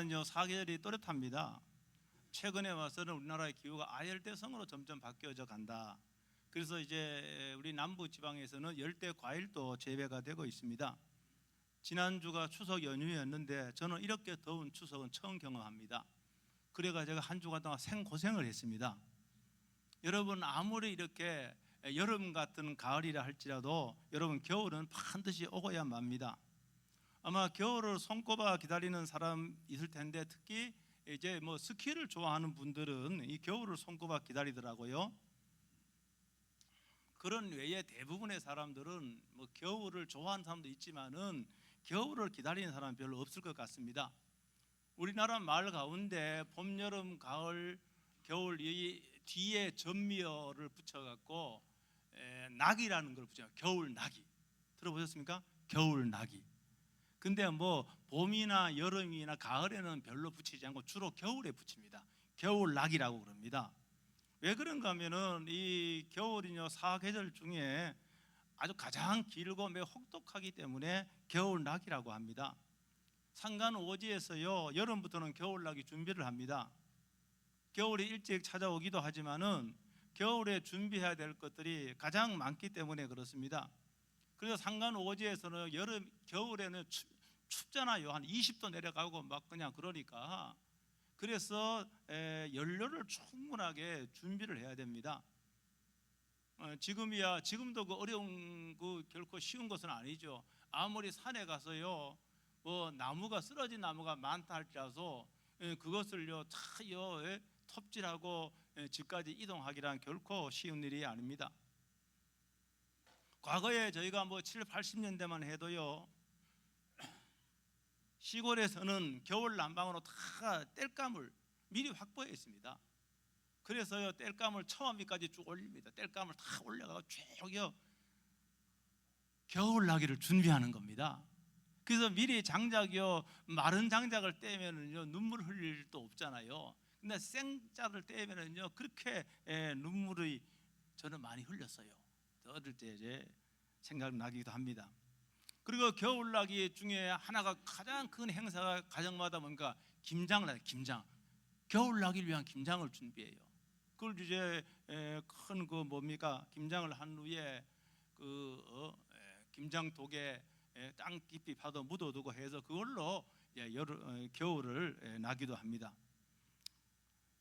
우리나라는요 사계절이 또렷합니다. 최근에 와서는 우리나라의 기후가 아열대성으로 점점 바뀌어져 간다. 그래서 이제 우리 남부 지방에서는 열대 과일도 재배가 되고 있습니다. 지난주가 추석 연휴였는데 저는 이렇게 더운 추석은 처음 경험합니다. 그래가 제가 한 주간 동안 생고생을 했습니다. 여러분 아무리 이렇게 여름 같은 가을이라 할지라도 여러분 겨울은 반드시 오고야 맙니다. 아마 겨울을 손꼽아 기다리는 사람 있을 텐데 특히 이제 뭐 스키를 좋아하는 분들은 이 겨울을 손꼽아 기다리더라고요. 그런 외에 대부분의 사람들은 뭐 겨울을 좋아하는 사람도 있지만은 겨울을 기다리는 사람은 별로 없을 것 같습니다. 우리나라 말 가운데 봄, 여름, 가을, 겨울 이 뒤에 전미어를 붙여갖고 에, 낙이라는 걸 붙여 겨울 낙이 들어보셨습니까? 겨울 낙이. 근데 뭐 봄이나 여름이나 가을에는 별로 붙이지 않고 주로 겨울에 붙입니다. 겨울 낙이라고 그럽니다. 왜 그런가 하면은 이 겨울이요 사계절 중에 아주 가장 길고 매우 혹독하기 때문에 겨울 낙이라고 합니다. 상간 오지에서요 여름부터는 겨울 낙이 준비를 합니다. 겨울이 일찍 찾아오기도 하지만은 겨울에 준비해야 될 것들이 가장 많기 때문에 그렇습니다. 그래서 상간 오지에서는 여름 겨울에는 추, 춥잖아요. 한 20도 내려가고 막 그냥 그러니까 그래서 에, 연료를 충분하게 준비를 해야 됩니다. 어, 지금이야 지금도 그 어려운 그 결코 쉬운 것은 아니죠. 아무리 산에 가서요 뭐 나무가 쓰러진 나무가 많다 할지라도 예, 그것을요 다요 예, 톱질하고 예, 집까지 이동하기란 결코 쉬운 일이 아닙니다. 과거에 저희가 뭐 7, 80년대만 해도요 시골에서는 겨울 난방으로 다 땔감을 미리 확보했습니다. 그래서요 땔감을 처음이까지 쭉 올립니다. 땔감을 다 올려가고 쭉요 겨울 나기를 준비하는 겁니다. 그래서 미리 장작이요 마른 장작을 떼면은요 눈물 흘릴 일도 없잖아요. 근데 생자를 떼면은요 그렇게 에, 눈물이 저는 많이 흘렸어요. 어릴 때 이제 생각나기도 합니다. 그리고 겨울나기 중에 하나가 가장 큰 행사가 가정마다 뭔가 김장을 해요. 김장. 겨울나기를 위한 김장을 준비해요. 그걸 이제 큰 그 뭡니까 김장을 한 후에 그 어, 에, 김장 독에 에, 땅 깊이 파도 묻어두고 해서 그걸로 예, 여름 어, 겨울을 에, 나기도 합니다.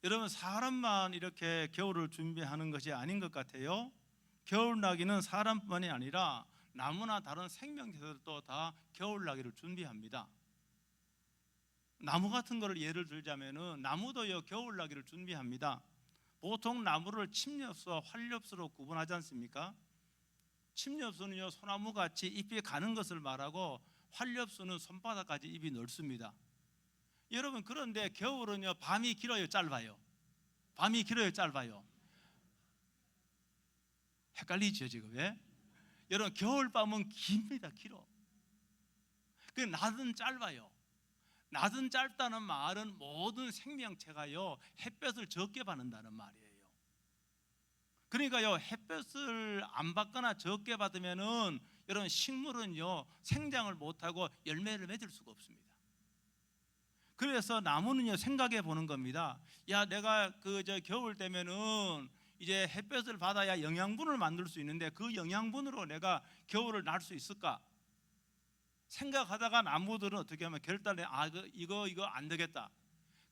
여러분 사람만 이렇게 겨울을 준비하는 것이 아닌 것 같아요. 겨울 나기는 사람뿐만이 아니라 나무나 다른 생명체들도 다 겨울 나기를 준비합니다. 나무 같은 거를 예를 들자면은 나무도요 겨울 나기를 준비합니다. 보통 나무를 침엽수와 활엽수로 구분하지 않습니까? 침엽수는요 소나무 같이 잎이 가는 것을 말하고 활엽수는 손바닥까지 잎이 넓습니다. 여러분 그런데 겨울은요 밤이 길어요 짧아요. 밤이 길어요 짧아요. 헷갈리죠 지금 왜? 여러분 겨울 밤은 깁니다 길어. 그 낮은 짧아요. 낮은 짧다는 말은 모든 생명체가요 햇볕을 적게 받는다는 말이에요. 그러니까요 햇볕을 안 받거나 적게 받으면은 여러분 식물은요 생장을 못하고 열매를 맺을 수가 없습니다. 그래서 나무는요 생각해 보는 겁니다. 야 내가 그 저 겨울 되면은 이제 햇볕을 받아야 영양분을 만들 수 있는데 그 영양분으로 내가 겨울을 날 수 있을까? 생각하다가 나무들은 어떻게 하면 결단해 아 이거 이거, 이거 안 되겠다.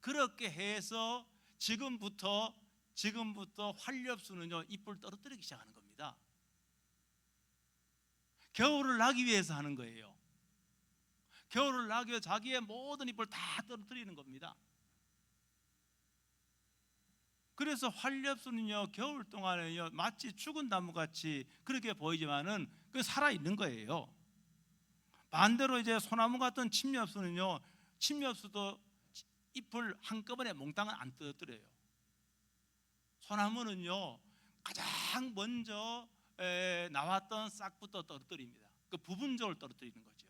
그렇게 해서 지금부터 지금부터 활렵수는요 잎을 떨어뜨리기 시작하는 겁니다. 겨울을 나기 위해서 하는 거예요. 겨울을 나기 위해 자기의 모든 잎을 다 떨어뜨리는 겁니다. 그래서 활렵수는요 겨울 동안에요 마치 죽은 나무 같이 그렇게 보이지만은 그 살아 있는 거예요. 반대로 이제 소나무 같은 침엽수는요 침엽수도 잎을 한꺼번에 몽땅은 안 떨어뜨려요. 소나무는요 가장 먼저 에, 나왔던 싹부터 떨어뜨립니다. 그 부분적으로 떨어뜨리는 거죠.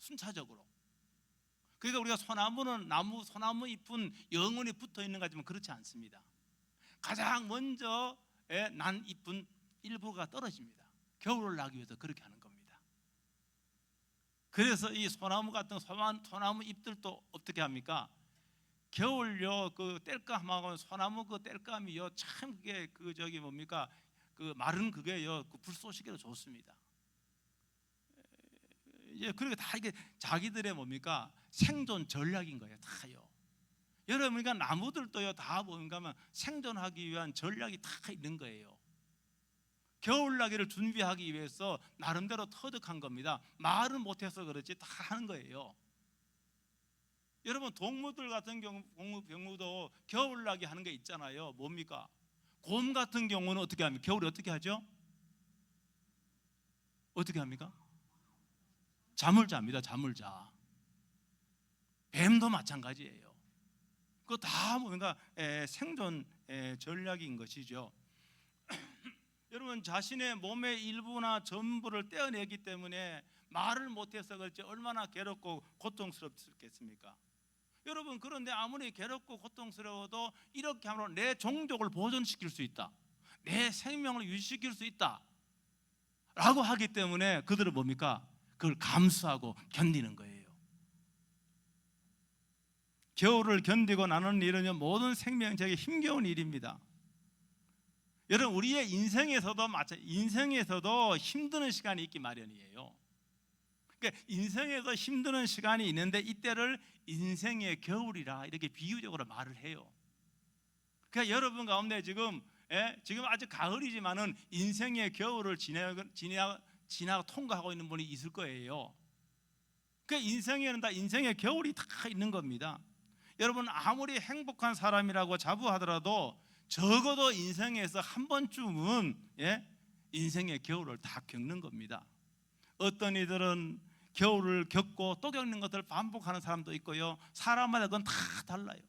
순차적으로. 그러니까 우리가 소나무는 나무 소나무 잎은 영원히 붙어 있는 거지만 그렇지 않습니다. 가장 먼저 난 잎은 일부가 떨어집니다. 겨울을 나기 위해서 그렇게 하는 겁니다. 그래서 이 소나무 같은 소나무 잎들도 어떻게 합니까? 겨울요 그 땔감하고 소나무 그 땔감이요 참 그게 그 저기 뭡니까 그 마른 그게요 그 불쏘시개로 좋습니다. 예, 그리고 다 이게 자기들의 뭡니까 생존 전략인 거예요, 다요. 여러분, 그러니까 나무들도요 다 뭔가면 생존하기 위한 전략이 다 있는 거예요. 겨울나기를 준비하기 위해서 나름대로 터득한 겁니다. 말은 못해서 그렇지 다 하는 거예요. 여러분 동무들 같은 경우 병무도 겨울나기 하는 게 있잖아요. 뭡니까? 곰 같은 경우는 어떻게 합니까? 겨울에 어떻게 하죠? 어떻게 합니까? 잠을 잡니다. 잠을 자. 뱀도 마찬가지예요. 그거 다 뭔가 에, 생존 에, 전략인 것이죠. 여러분 자신의 몸의 일부나 전부를 떼어내기 때문에 말을 못해서 그렇지 얼마나 괴롭고 고통스럽겠습니까? 여러분 그런데 아무리 괴롭고 고통스러워도 이렇게 함으로 내 종족을 보존시킬 수 있다. 내 생명을 유지시킬 수 있다. 라고 하기 때문에 그들은 뭡니까? 그걸 감수하고 견디는 거예요. 겨울을 견디고 나는 일은 모든 생명체에게 힘겨운 일입니다. 여러분 우리의 인생에서도 마찬 인생에서도 힘드는 시간이 있기 마련이에요. 그러니까 인생에서 힘드는 시간이 있는데 이때를 인생의 겨울이라 이렇게 비유적으로 말을 해요. 그러니까 여러분 가운데 지금 예? 지금 아직 가을이지만은 인생의 겨울을 지나 지나 지나 통과하고 있는 분이 있을 거예요. 그 인생에는 다 인생의 겨울이 다 있는 겁니다. 여러분 아무리 행복한 사람이라고 자부하더라도 적어도 인생에서 한 번쯤은 예? 인생의 겨울을 다 겪는 겁니다. 어떤 이들은 겨울을 겪고 또 겪는 것을 반복하는 사람도 있고요. 사람마다 그건 다 달라요.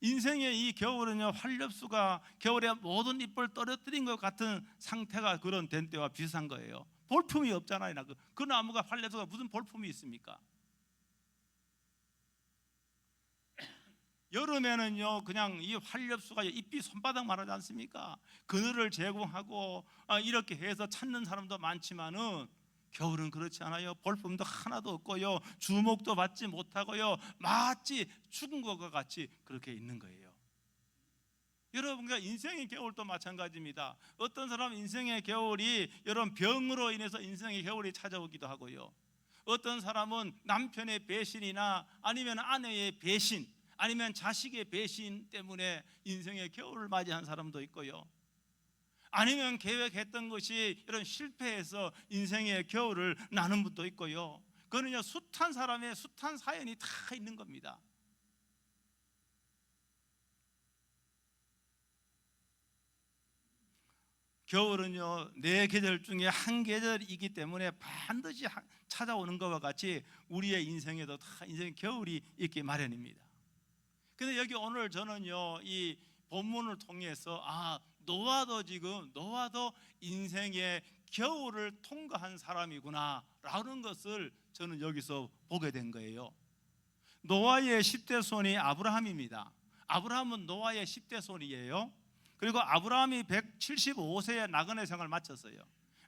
인생의 이 겨울은요 활력수가 겨울에 모든 잎을 떨어뜨린 것 같은 상태가 그런 된 때와 비슷한 거예요. 볼품이 없잖아요. 그, 그 나무가 활력수가 무슨 볼품이 있습니까? 여름에는요 그냥 이 활력수가 잎이 손바닥 말하지 않습니까? 그늘을 제공하고 아, 이렇게 해서 찾는 사람도 많지만은 겨울은 그렇지 않아요. 볼품도 하나도 없고요. 주목도 받지 못하고요. 마치 죽은 것과 같이 그렇게 있는 거예요. 여러분과 인생의 겨울도 마찬가지입니다. 어떤 사람 인생의 겨울이 여러분 병으로 인해서 인생의 겨울이 찾아오기도 하고요. 어떤 사람은 남편의 배신이나 아니면 아내의 배신 아니면 자식의 배신 때문에 인생의 겨울을 맞이한 사람도 있고요. 아니면 계획했던 것이 이런 실패해서 인생의 겨울을 나는 분도 있고요. 그는요 숱한 사람의 숱한 사연이 다 있는 겁니다. 겨울은요 네 계절 중에 한 계절이기 때문에 반드시 찾아오는 것과 같이 우리의 인생에도 다 인생 겨울이 있기 마련입니다. 근데 여기 오늘 저는요 이 본문을 통해서 아 노아도 지금 노아도 인생의 겨울을 통과한 사람이구나라는 것을 저는 여기서 보게 된 거예요. 노아의 10대 손이 아브라함입니다. 아브라함은 노아의 10대 손이에요. 그리고 아브라함이 175세에 나그네 생을 마쳤어요.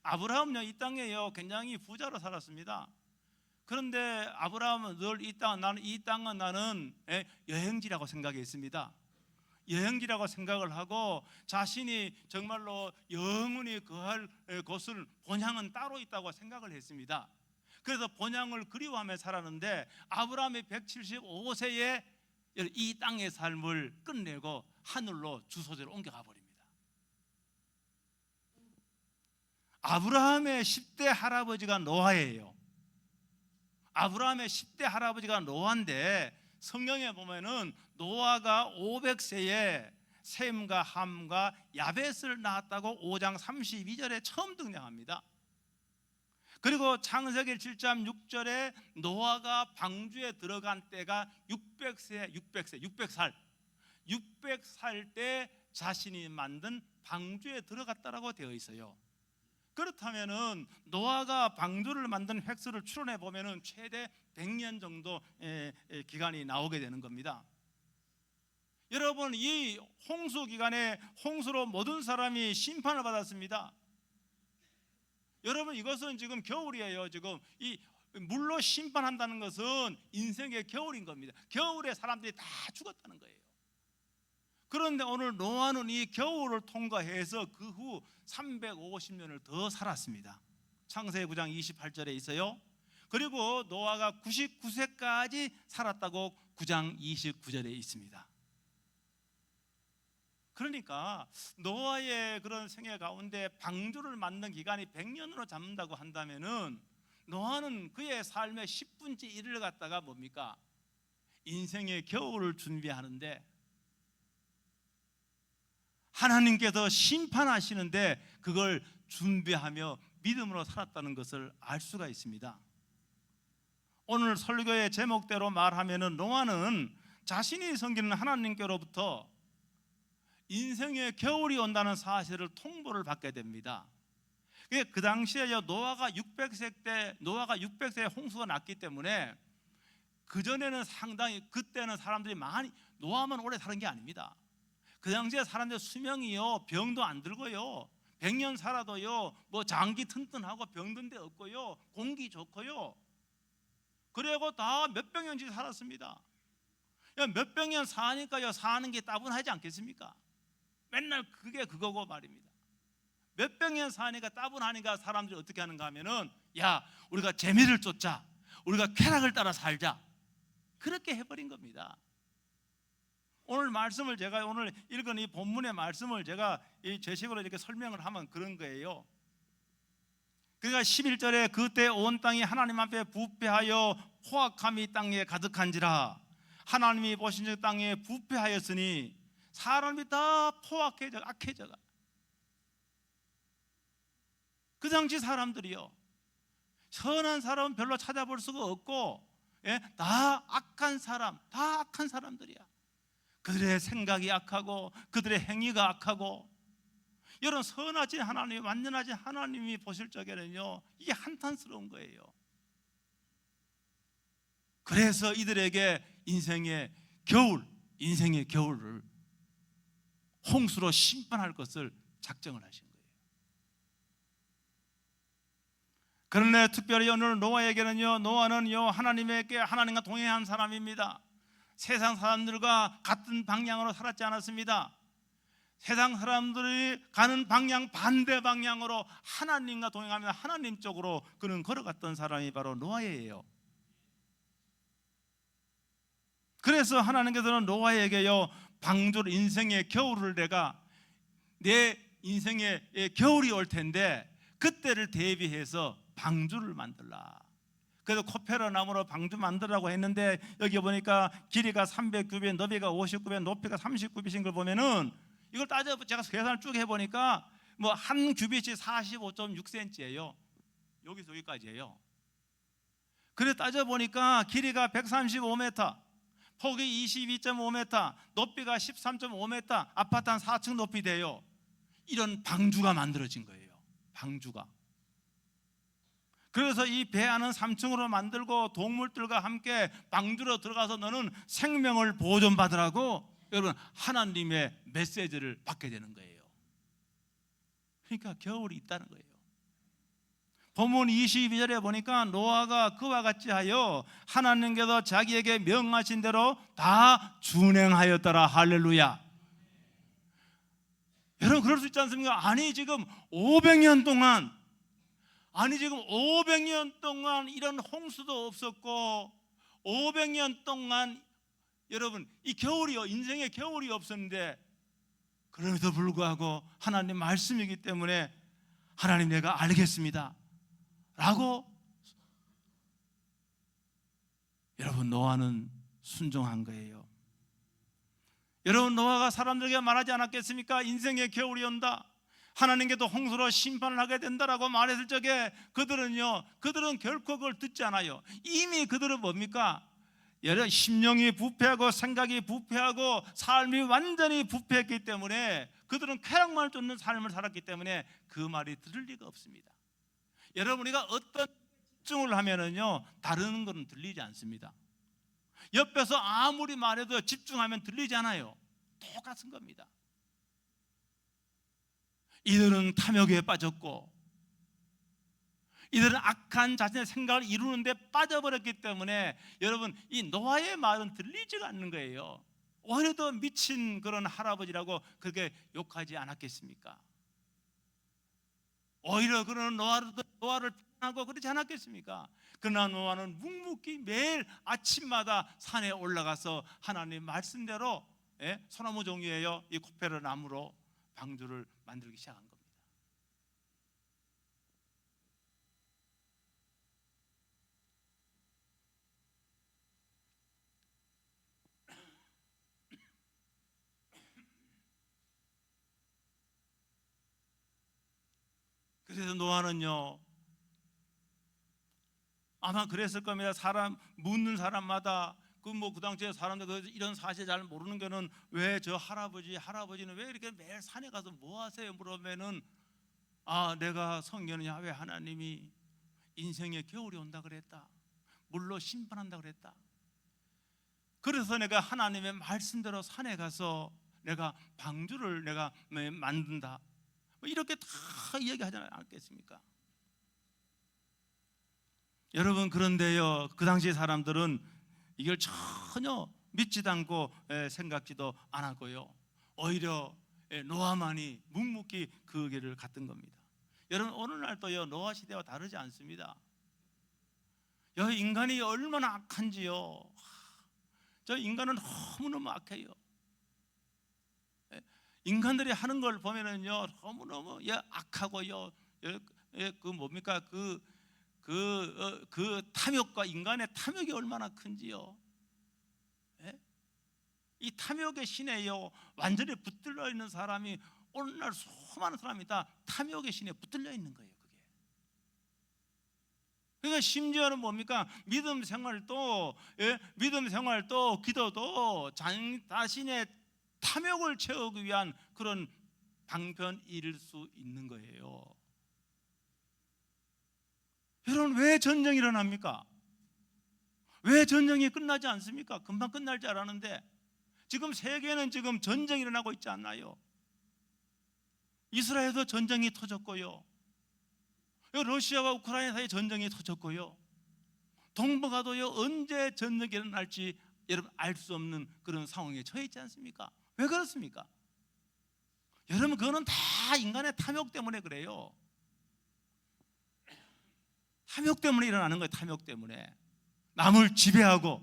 아브라함은요 이 땅에요 굉장히 부자로 살았습니다. 그런데 아브라함은 늘 이 땅, 나는 이 땅은 나는 예, 여행지라고 생각했습니다. 여행지라고 생각을 하고 자신이 정말로 영원히 거할 곳을 본향은 따로 있다고 생각을 했습니다. 그래서 본향을 그리워하며 살았는데 아브라함이 175세에 이 땅의 삶을 끝내고 하늘로 주소지로 옮겨가 버립니다. 아브라함의 10대 할아버지가 노아예요. 아브라함의 10대 할아버지가 노아인데 성경에 보면은 노아가 500세에 셈과 함과 야벳을 낳았다고 5장 32절에 처음 등장합니다. 그리고 창세기 7장 6절에 노아가 방주에 들어간 때가 600세, 600세, 600살. 600살 때 자신이 만든 방주에 들어갔다라고 되어 있어요. 그렇다면은 노아가 방주를 만든 획수를 추론해 보면은 최대 100년 정도 기간이 나오게 되는 겁니다. 여러분 이 홍수 기간에 홍수로 모든 사람이 심판을 받았습니다. 여러분 이것은 지금 겨울이에요. 지금 이 물로 심판한다는 것은 인생의 겨울인 겁니다. 겨울에 사람들이 다 죽었다는 거예요. 그런데 오늘 노아는 이 겨울을 통과해서 그 후 350년을 더 살았습니다. 창세기 9장 28절에 있어요. 그리고 노아가 99세까지 살았다고 9장 29절에 있습니다. 그러니까 노아의 그런 생애 가운데 방주를 만든 기간이 100년으로 잡는다고 한다면은 노아는 그의 삶의 10분째 1을 갖다가 뭡니까? 인생의 겨울을 준비하는데 하나님께서 심판하시는데 그걸 준비하며 믿음으로 살았다는 것을 알 수가 있습니다. 오늘 설교의 제목대로 말하면은 노아는 자신이 섬기는 하나님께로부터 인생의 겨울이 온다는 사실을 통보를 받게 됩니다. 그 당시에 노아가 600세 때 노아가 600세에 홍수가 났기 때문에 그 전에는 상당히 그때는 사람들이 많이 노아만 오래 사는 게 아닙니다. 그 당시에 사람들 수명이요 병도 안 들고요 100년 살아도요 뭐 장기 튼튼하고 병든 데 없고요 공기 좋고요 그리고 다 몇백 년씩 살았습니다. 야, 몇백 년 사니까요 사는 게 따분하지 않겠습니까? 맨날 그게 그거고 말입니다. 몇백 년 사니까 따분하니까 사람들이 어떻게 하는가 하면은 야 우리가 재미를 쫓자 우리가 쾌락을 따라 살자 그렇게 해버린 겁니다. 오늘 말씀을 제가 오늘 읽은 이 본문의 말씀을 제가 이 제식으로 이렇게 설명을 하면 그런 거예요. 그러니까 11절에 그때 온 땅이 하나님 앞에 부패하여 포악함이 땅에 가득한지라 하나님이 보신 즉 땅에 부패하였으니 사람이 다 포악해져 악해져가 그 당시 사람들이요 선한 사람은 별로 찾아볼 수가 없고 예? 다 악한 사람 다 악한 사람들이야 그들의 생각이 악하고 그들의 행위가 악하고 여러분 선하지 하나님 완전하지 하나님이 보실 적에는요 이게 한탄스러운 거예요. 그래서 이들에게 인생의 겨울 인생의 겨울을 홍수로 심판할 것을 작정을 하신 거예요. 그런데 특별히 오늘 노아에게는요 노아는요 하나님에게 하나님과 동행한 사람입니다 세상 사람들과 같은 방향으로 살았지 않았습니다 세상 사람들이 가는 방향 반대 방향으로 하나님과 동행하며 하나님 쪽으로 그는 걸어갔던 사람이 바로 노아예요. 그래서 하나님께서는 노아에게요 방주를 인생의 겨울을 내가 내 인생의 겨울이 올 텐데 그때를 대비해서 방주를 만들라. 그래서 코페라 나무로 방주 만들라고 했는데 여기 보니까 길이가 300규빗, 너비가 59배, 높이가 39빗인 걸 보면은 이걸 따져 제가 계산을 쭉 해보니까 뭐 한 규빗이 45.6cm예요. 여기서 여기까지예요. 그래 따져 보니까 길이가 135m, 폭이 22.5m, 높이가 13.5m, 아파트 한 4층 높이 돼요. 이런 방주가 만들어진 거예요. 방주가. 그래서 이 배 안은 3층으로 만들고 동물들과 함께 방주로 들어가서 너는 생명을 보존받으라고 여러분 하나님의 메시지를 받게 되는 거예요. 그러니까 겨울이 있다는 거예요. 본문 22절에 보니까 노아가 그와 같이 하여 하나님께서 자기에게 명하신 대로 다 준행하였더라 할렐루야. 여러분 그럴 수 있지 않습니까? 아니 지금 500년 동안 아니 지금 500년 동안 이런 홍수도 없었고 500년 동안 여러분 이 겨울이요 인생의 겨울이 없었는데 그럼에도 불구하고 하나님 말씀이기 때문에 하나님 내가 알겠습니다. 라고 여러분 노아는 순종한 거예요. 여러분 노아가 사람들에게 말하지 않았겠습니까? 인생의 겨울이 온다 하나님께도 홍수로 심판을 하게 된다라고 말했을 적에 그들은요 그들은 결코 그걸 듣지 않아요 이미 그들은 뭡니까 여러 심령이 부패하고 생각이 부패하고 삶이 완전히 부패했기 때문에 그들은 쾌락만을 쫓는 삶을 살았기 때문에 그 말이 들을 리가 없습니다. 여러분 우리가 어떤 집중을 하면은요 다른 것은 들리지 않습니다. 옆에서 아무리 말해도 집중하면 들리지 않아요. 똑같은 겁니다. 이들은 탐욕에 빠졌고 이들은 악한 자신의 생각을 이루는데 빠져버렸기 때문에 여러분 이 노아의 말은 들리지가 않는 거예요. 오히려 더 미친 그런 할아버지라고 그렇게 욕하지 않았겠습니까? 오히려 그런 노아를 노아를 비난하고 그러지 않았겠습니까? 그러나 노아는 묵묵히 매일 아침마다 산에 올라가서 하나님 말씀대로 예? 소나무 종이에요. 이 코페르 나무로 방주를 만들기 시작한 겁니다. 그래서 노아는요 아마 그랬을 겁니다. 사람 묻는 사람마다 그뭐그 당시에 사람들 그 이런 사실 잘 모르는 거는 왜 저 할아버지 할아버지는 왜 이렇게 매일 산에 가서 뭐 하세요? 물으면은 아 내가 성경은 야외 하나님이 인생에 겨울이 온다 그랬다. 물로 심판한다 그랬다. 그래서 내가 하나님의 말씀대로 산에 가서 내가 방주를 내가 만든다. 뭐 이렇게 다 이야기하지 않겠습니까? 여러분 그런데요 그 당시 사람들은 이걸 전혀 믿지도 않고 에, 생각지도 않았고요 오히려 에, 노아만이 묵묵히 그 길을 갔던 겁니다. 여러분 어느 날도요 노아 시대와 다르지 않습니다. 여 인간이 얼마나 악한지요. 저 인간은 너무너무 악해요. 에, 인간들이 하는 걸 보면은요 너무너무 예, 악하고요. 예, 예, 그 뭡니까 그 그, 어, 그 탐욕과 인간의 탐욕이 얼마나 큰지요. 예? 이 탐욕의 신에요 완전히 붙들려 있는 사람이 오늘날 수많은 사람이 다 탐욕의 신에 붙들려 있는 거예요. 그게. 그러니까 심지어는 뭡니까 믿음 생활도 예? 믿음 생활도 기도도 장, 자신의 탐욕을 채우기 위한 그런 방편일 수 있는 거예요. 여러분 왜 전쟁이 일어납니까? 왜 전쟁이 끝나지 않습니까? 금방 끝날 줄 알았는데 지금 세계는 지금 전쟁이 일어나고 있지 않나요? 이스라엘도 전쟁이 터졌고요. 러시아와 우크라이나 사이에 전쟁이 터졌고요. 동북아도요 언제 전쟁이 일어날지 여러분 알 수 없는 그런 상황에 처해 있지 않습니까? 왜 그렇습니까? 여러분 그거는 다 인간의 탐욕 때문에 그래요. 탐욕 때문에 일어나는 거예요. 탐욕 때문에 남을 지배하고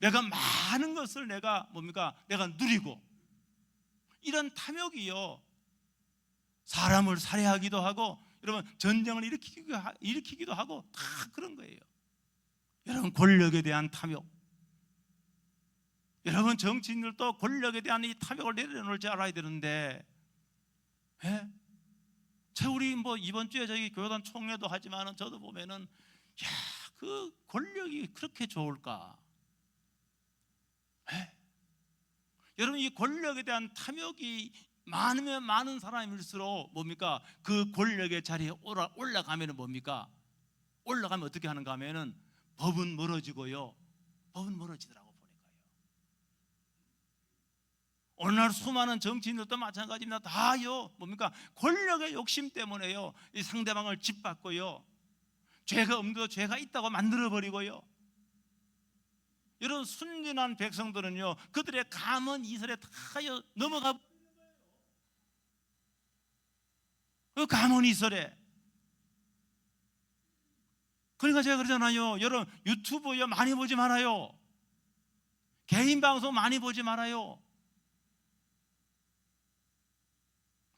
내가 많은 것을 내가 뭡니까? 내가 누리고 이런 탐욕이요 사람을 살해하기도 하고 여러분 전쟁을 일으키기도, 하- 일으키기도 하고 다 그런 거예요. 여러분 권력에 대한 탐욕. 여러분 정치인들도 권력에 대한 이 탐욕을 내려놓을 줄 알아야 되는데, 예? 저 우리 뭐 이번 주에 저기 교단 총회도 하지만은 저도 보면은 야 그 권력이 그렇게 좋을까? 에? 여러분 이 권력에 대한 탐욕이 많으면 많은 사람일수록 뭡니까 그 권력의 자리에 올라 올라가면은 뭡니까 올라가면 어떻게 하는가 하면은 법은 멀어지고요 법은 멀어지더라고. 오늘날 수많은 정치인들도 마찬가지입니다. 다요. 뭡니까? 권력의 욕심 때문에요. 이 상대방을 짓밟고요. 죄가 없는데도 죄가 있다고 만들어 버리고요. 이런 순진한 백성들은요 그들의 감은 이슬에 다 넘어가 그 감은 이슬에. 그러니까 제가 그러잖아요. 여러분 유튜브요 많이 보지 말아요. 개인 방송 많이 보지 말아요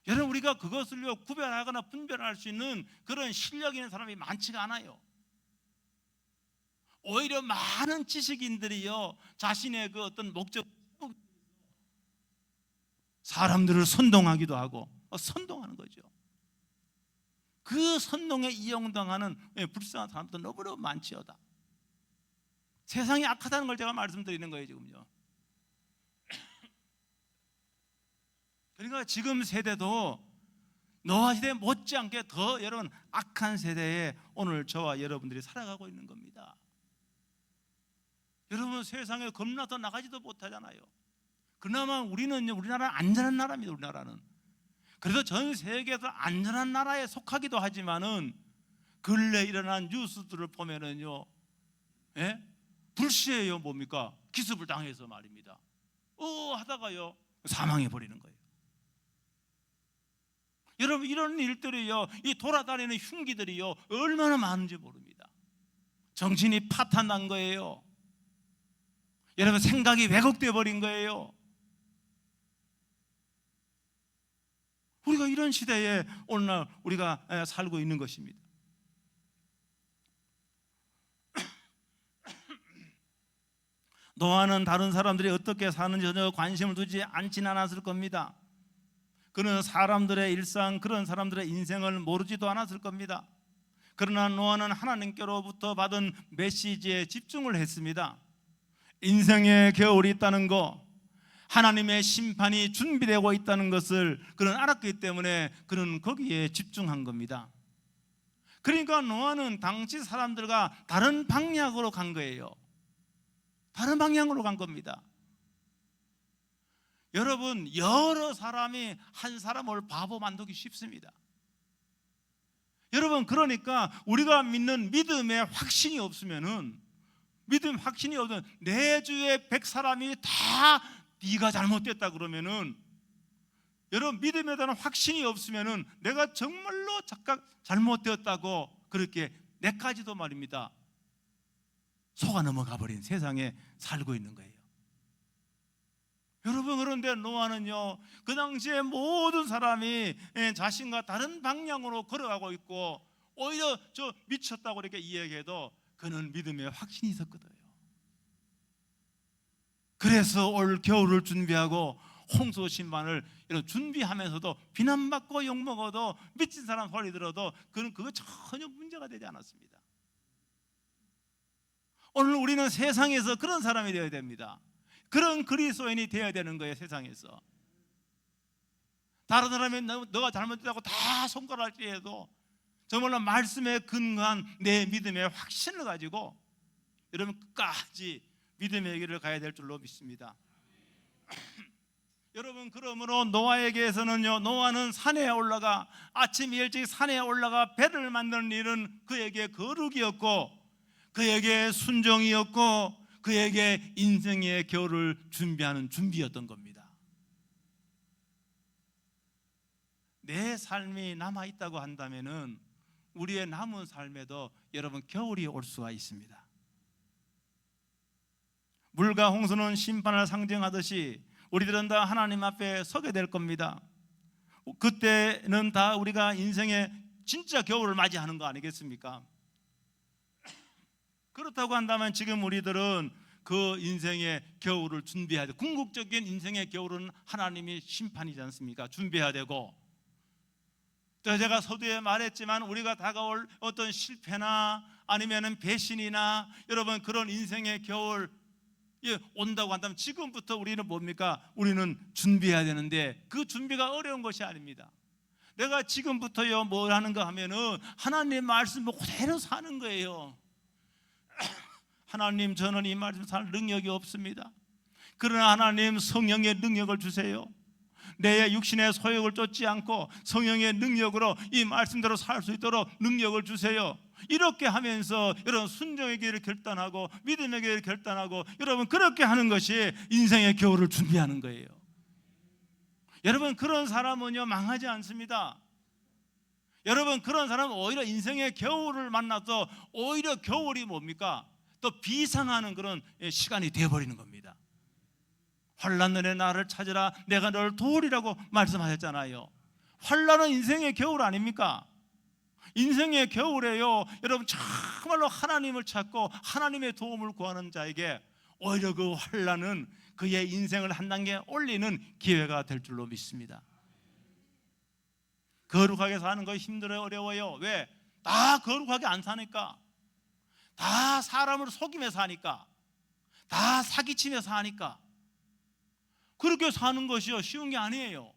여러분 우리가 그것을요 구별하거나 분별할 수 있는 그런 실력 있는 사람이 많지가 않아요. 오히려 많은 지식인들이요 자신의 그 어떤 목적 사람들을 선동하기도 하고 어, 선동하는 거죠. 그 선동에 이용당하는 예, 불쌍한 사람도 너무너무 많지요다. 세상이 악하다는 걸 제가 말씀드리는 거예요 지금요. 그러니까 지금 세대도 노아 시대 못지않게 더 여러분 악한 세대에 오늘 저와 여러분들이 살아가고 있는 겁니다. 여러분 세상에 겁나서 나가지도 못하잖아요. 그나마 우리는 우리나라 안전한 나라입니다. 우리나라는 그래서 전 세계에서 안전한 나라에 속하기도 하지만은 근래 일어난 뉴스들을 보면은요, 예? 불시에요 뭡니까? 기습을 당해서 말입니다. 어 하다가요 사망해 버리는 거예요. 여러분 이런 일들이요, 이 돌아다니는 흉기들이요 얼마나 많은지 모릅니다. 정신이 파탄난 거예요. 여러분 생각이 왜곡돼 버린 거예요. 우리가 이런 시대에 오늘날 우리가 에, 살고 있는 것입니다. 노아는 다른 사람들이 어떻게 사는지 전혀 관심을 두지 않진 않았을 겁니다. 그는 사람들의 일상, 그런 사람들의 인생을 모르지도 않았을 겁니다. 그러나 노아는 하나님께로부터 받은 메시지에 집중을 했습니다. 인생의 겨울이 있다는 거, 하나님의 심판이 준비되고 있다는 것을 그는 알았기 때문에 그는 거기에 집중한 겁니다. 그러니까 노아는 당시 사람들과 다른 방향으로 간 거예요. 다른 방향으로 간 겁니다. 여러분, 여러 사람이 한 사람을 바보 만들기 쉽습니다. 여러분, 그러니까 우리가 믿는 믿음의 확신이 없으면은 믿음 확신이 없는 내 주위에 백 사람이 다 네가 잘못됐다 그러면은 여러분 믿음에 대한 확신이 없으면은 내가 정말로 잠깐 잘못되었다고 그렇게 내까지도 말입니다. 속아 넘어가 버린 세상에 살고 있는 거예요. 여러분 그런데 노아는요 그 당시에 모든 사람이 예, 자신과 다른 방향으로 걸어가고 있고 오히려 저 미쳤다고 이렇게 이야기해도 그는 믿음에 확신이 있었거든요. 그래서 올 겨울을 준비하고 홍수 신반을 이런 준비하면서도 비난받고 욕 먹어도 미친 사람 소리 들어도 그는 그거 전혀 문제가 되지 않았습니다. 오늘 우리는 세상에서 그런 사람이 되어야 됩니다. 그런 그리스도인이 되어야 되는 거예요 세상에서. 다른 사람이 너- 너가 잘못했다고 다 손가락질해도 정말로 말씀에 근거한 내 믿음의 확신을 가지고 여러분 끝까지 믿음의 길을 가야 될 줄로 믿습니다. 여러분 그러므로 노아에게서는요 노아는 산에 올라가 아침 일찍 산에 올라가 배를 만드는 일은 그에게 거룩이었고 그에게 순종이었고 그에게 인생의 겨울을 준비하는 준비였던 겁니다. 내 삶이 남아 있다고 한다면은 우리의 남은 삶에도 여러분 겨울이 올 수가 있습니다. 물과 홍수는 심판을 상징하듯이 우리들은 다 하나님 앞에 서게 될 겁니다. 그때는 다 우리가 인생의 진짜 겨울을 맞이하는 거 아니겠습니까? 그렇다고 한다면 지금 우리들은 그 인생의 겨울을 준비해야 돼. 궁극적인 인생의 겨울은 하나님이 심판이지 않습니까? 준비해야 되고 또 제가 서두에 말했지만 우리가 다가올 어떤 실패나 아니면은 배신이나 여러분 그런 인생의 겨울 예, 온다고 한다면 지금부터 우리는 뭡니까? 우리는 준비해야 되는데 그 준비가 어려운 것이 아닙니다. 내가 지금부터요 뭘 하는가 하면은 하나님 말씀 그대로 사는 거예요. 하나님 저는 이 말씀 살 능력이 없습니다. 그러나 하나님 성령의 능력을 주세요. 내 육신의 소욕을 쫓지 않고 성령의 능력으로 이 말씀대로 살 수 있도록 능력을 주세요. 이렇게 하면서 여러분 순종의 길을 결단하고 믿음의 길을 결단하고 여러분 그렇게 하는 것이 인생의 겨울을 준비하는 거예요. 여러분 그런 사람은요 망하지 않습니다. 여러분 그런 사람은 오히려 인생의 겨울을 만나서 오히려 겨울이 뭡니까? 또 비상하는 그런 시간이 되어버리는 겁니다. 환란의 나를 찾으라 내가 너를 도우리라고 말씀하셨잖아요. 환란은 인생의 겨울 아닙니까? 인생의 겨울에요. 여러분 정말로 하나님을 찾고 하나님의 도움을 구하는 자에게 오히려 그 환란은 그의 인생을 한 단계 올리는 기회가 될 줄로 믿습니다. 거룩하게 사는 거 힘들어요, 어려워요. 왜? 다 거룩하게 안 사니까. 다 사람을 속이며 사니까. 다 사기치며 사니까. 그렇게 사는 것이요 쉬운 게 아니에요.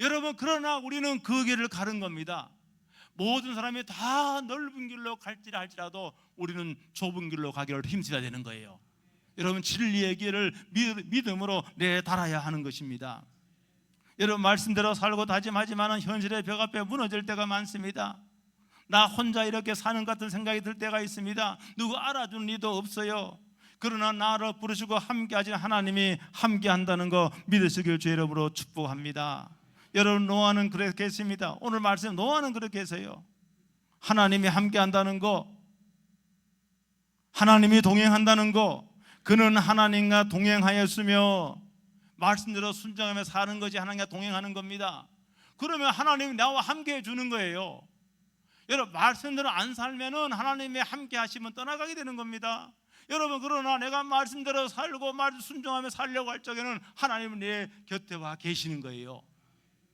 여러분 그러나 우리는 그 길을 가는 겁니다. 모든 사람이 다 넓은 길로 갈지라 할지라도 우리는 좁은 길로 가기를 힘써야 되는 거예요. 여러분 진리의 길을 믿- 믿음으로 내달아야 하는 것입니다. 여러분 말씀대로 살고 다짐하지만은 현실의 벽 앞에 무너질 때가 많습니다. 나 혼자 이렇게 사는 것 같은 생각이 들 때가 있습니다. 누구 알아주는 이도 없어요. 그러나 나를 부르시고 함께하신 하나님이 함께한다는 거 믿으시길 주의 이름으로 축복합니다. 여러분 노아는 그렇게 했습니다. 오늘 말씀 노아는 그렇게 했어요. 하나님이 함께한다는 거, 하나님이 동행한다는 거, 그는 하나님과 동행하였으며 말씀대로 순종하며 사는 것이 하나님과 동행하는 겁니다. 그러면 하나님이 나와 함께 해 주는 거예요. 여러분 말씀대로 안 살면은 하나님이 함께 하시면 떠나가게 되는 겁니다. 여러분 그러나 내가 말씀대로 살고 말 순종하며 살려고 할 적에는 하나님은 내 곁에 와 계시는 거예요.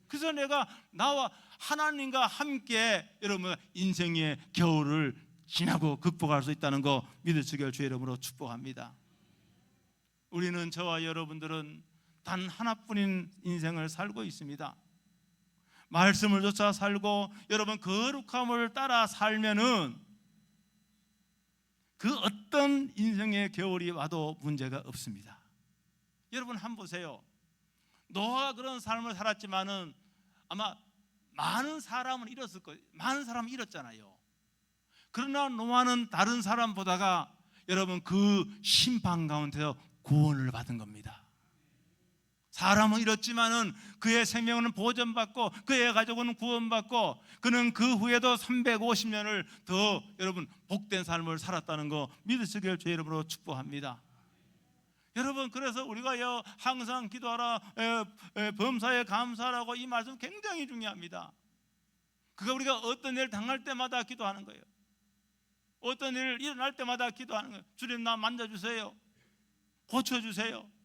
그래서 내가 나와 하나님과 함께 여러분 인생의 겨울을 지나고 극복할 수 있다는 거 믿으시길 주의 이름으로 축복합니다. 우리는 저와 여러분들은 단 하나뿐인 인생을 살고 있습니다. 말씀을 쫓아 살고 여러분 거룩함을 따라 살면은 그 어떤 인생의 겨울이 와도 문제가 없습니다. 여러분 한번 보세요. 노아가 그런 삶을 살았지만은 아마 많은 사람은 잃었을 거예요. 많은 사람은 잃었잖아요. 그러나 노아는 다른 사람보다가 여러분 그 심판 가운데서 구원을 받은 겁니다. 사람은 잃었지만은 그의 생명은 보존받고 그의 가족은 구원받고 그는 그 후에도 350년을 더 여러분 복된 삶을 살았다는 거 믿으시길 주의 이름으로 축복합니다. 여러분 그래서 우리가 여 항상 기도하라 범사에 감사하라고 이 말씀 굉장히 중요합니다. 그가 우리가 어떤 일 당할 때마다 기도하는 거예요. 어떤 일 일어날 때마다 기도하는 거예요. 주님 나 만져주세요. 고쳐주세요.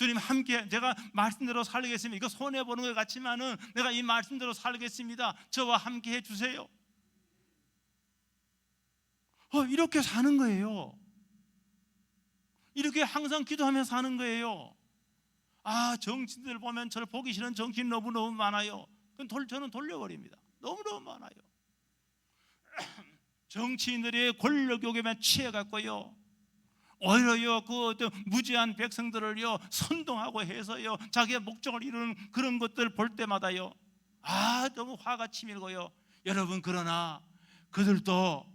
주님 함께 제가 말씀대로 살겠습니다. 이거 손해 보는 것 같지만은 내가 이 말씀대로 살겠습니다. 저와 함께 해 주세요. 어, 이렇게 사는 거예요. 이렇게 항상 기도하며 사는 거예요. 아 정치인들 보면 저를 보기 싫은 정치인 너무 너무 많아요. 그건 돌, 저는 돌려버립니다. 너무 너무 많아요. 정치인들이 권력욕에만 취해갖고요. 오히려요 그 무지한 백성들을요 선동하고 해서요 자기의 목적을 이루는 그런 것들 볼 때마다요 아 너무 화가 치밀고요 여러분 그러나 그들도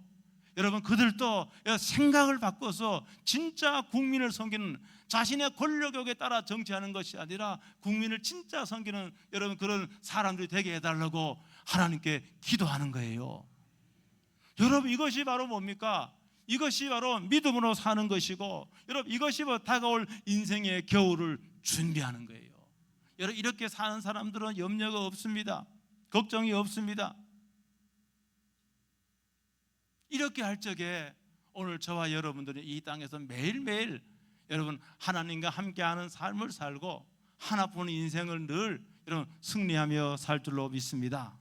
여러분 그들도 생각을 바꿔서 진짜 국민을 섬기는 자신의 권력욕에 따라 정치하는 것이 아니라 국민을 진짜 섬기는 여러분 그런 사람들이 되게 해달라고 하나님께 기도하는 거예요. 여러분 이것이 바로 뭡니까? 이것이 바로 믿음으로 사는 것이고 여러분 이것이 바로 다가올 인생의 겨울을 준비하는 거예요. 여러분 이렇게 사는 사람들은 염려가 없습니다. 걱정이 없습니다. 이렇게 할 적에 오늘 저와 여러분들이 이 땅에서 매일매일 여러분 하나님과 함께하는 삶을 살고 하나뿐인 인생을 늘 여러분 승리하며 살 줄로 믿습니다.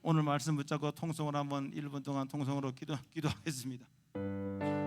오늘 말씀 붙잡고 통성으로 한번 1분 동안 통성으로 기도 기도하겠습니다. thank you